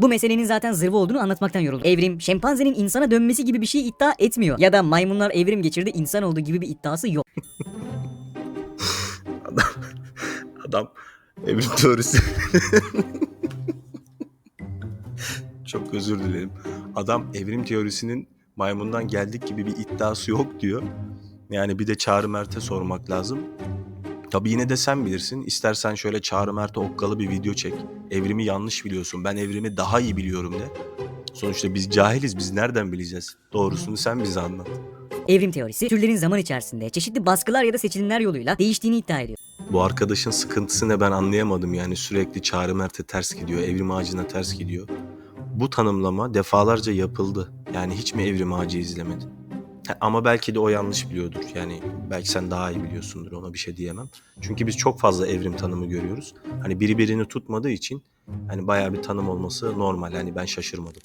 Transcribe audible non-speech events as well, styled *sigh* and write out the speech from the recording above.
Bu meselenin zaten zırva olduğunu anlatmaktan yoruldum. Evrim, şempanzenin insana dönmesi gibi bir şey iddia etmiyor. Ya da maymunlar evrim geçirdi insan olduğu gibi bir iddiası yok. *laughs* Adam, adam evrim teorisi. Çok özür dilerim. Adam evrim teorisinin maymundan geldik gibi bir iddiası yok diyor. Yani bir de Çağrı Mert'e sormak lazım. Tabii yine de sen bilirsin. İstersen şöyle Çağrı Mert'e okkalı bir video çek. Evrimi yanlış biliyorsun. Ben evrimi daha iyi biliyorum de. Sonuçta biz cahiliz. Biz nereden bileceğiz? Doğrusunu sen bize anlat. Evrim teorisi türlerin zaman içerisinde çeşitli baskılar ya da seçilimler yoluyla değiştiğini iddia ediyor. Bu arkadaşın sıkıntısı ne ben anlayamadım yani sürekli Çağrı Mert'e ters gidiyor, evrim ağacına ters gidiyor. Bu tanımlama defalarca yapıldı. Yani hiç mi evrim ağacı izlemedin? Ama belki de o yanlış biliyordur. Yani belki sen daha iyi biliyorsundur ona bir şey diyemem. Çünkü biz çok fazla evrim tanımı görüyoruz. Hani biri birini tutmadığı için hani bayağı bir tanım olması normal. Hani ben şaşırmadım.